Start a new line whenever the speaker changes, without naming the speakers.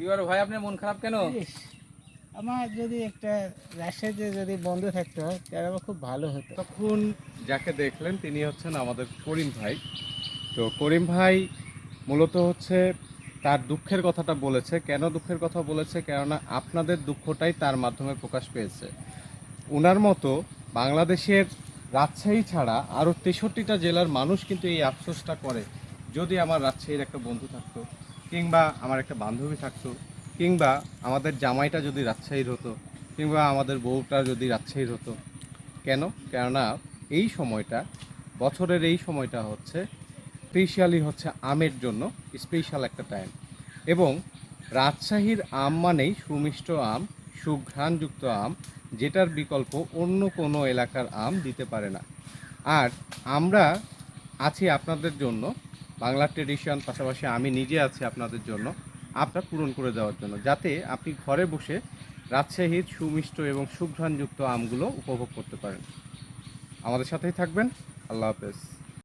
কি বড় ভাই আপনার মন খারাপ কেন?
আমার যদি একটা রাজশাহীতে যদি বন্ধু থাকতো তাহলে আমার খুব ভালো হতো।
তখন যাকে দেখলেন তিনি হচ্ছেন আমাদের করিম ভাই। তো করিম ভাই মূলত হচ্ছে তার দুঃখের কথাটা বলেছে। কেন দুঃখের কথা বলেছে? কেননা আপনাদের দুঃখটাই তার মাধ্যমে প্রকাশ পেয়েছে। ওনার মতো বাংলাদেশের রাজশাহী ছাড়া আরও তেষট্টিটা জেলার মানুষ কিন্তু এই আফসোসটা করে। যদি আমার রাজশাহীর একটা বন্ধু থাকতো কিংবা আমার একটা বান্ধবী থাকতো, কিংবা আমাদের জামাইটা যদি রাজশাহীর হতো, কিংবা আমাদের বউটা যদি রাজশাহীর হতো। কেন? কেননা এই সময়টা, বছরের এই সময়টা হচ্ছে স্পেশালি হচ্ছে আমের জন্য স্পেশাল একটা টাইম এবং রাজশাহীর আম মানেই সুমিষ্ট আম, সুঘ্রাণযুক্ত আম, যেটার বিকল্প অন্য কোনো এলাকার আম দিতে পারে না। আর আমরা আছি আপনাদের জন্য বাংলা ট্রেডিশন পাশাপাশি আমি নিজে আছি আপনাদের জন্য, আপনার পূরণ করে দেওয়ার জন্য, যাতে আপনি ঘরে বসে রাজশাহীর সুমিষ্ট এবং সুঘ্রাণযুক্ত আমগুলো উপভোগ করতে পারেন। আমাদের সাথেই থাকবেন। আল্লাহ হাফেজ।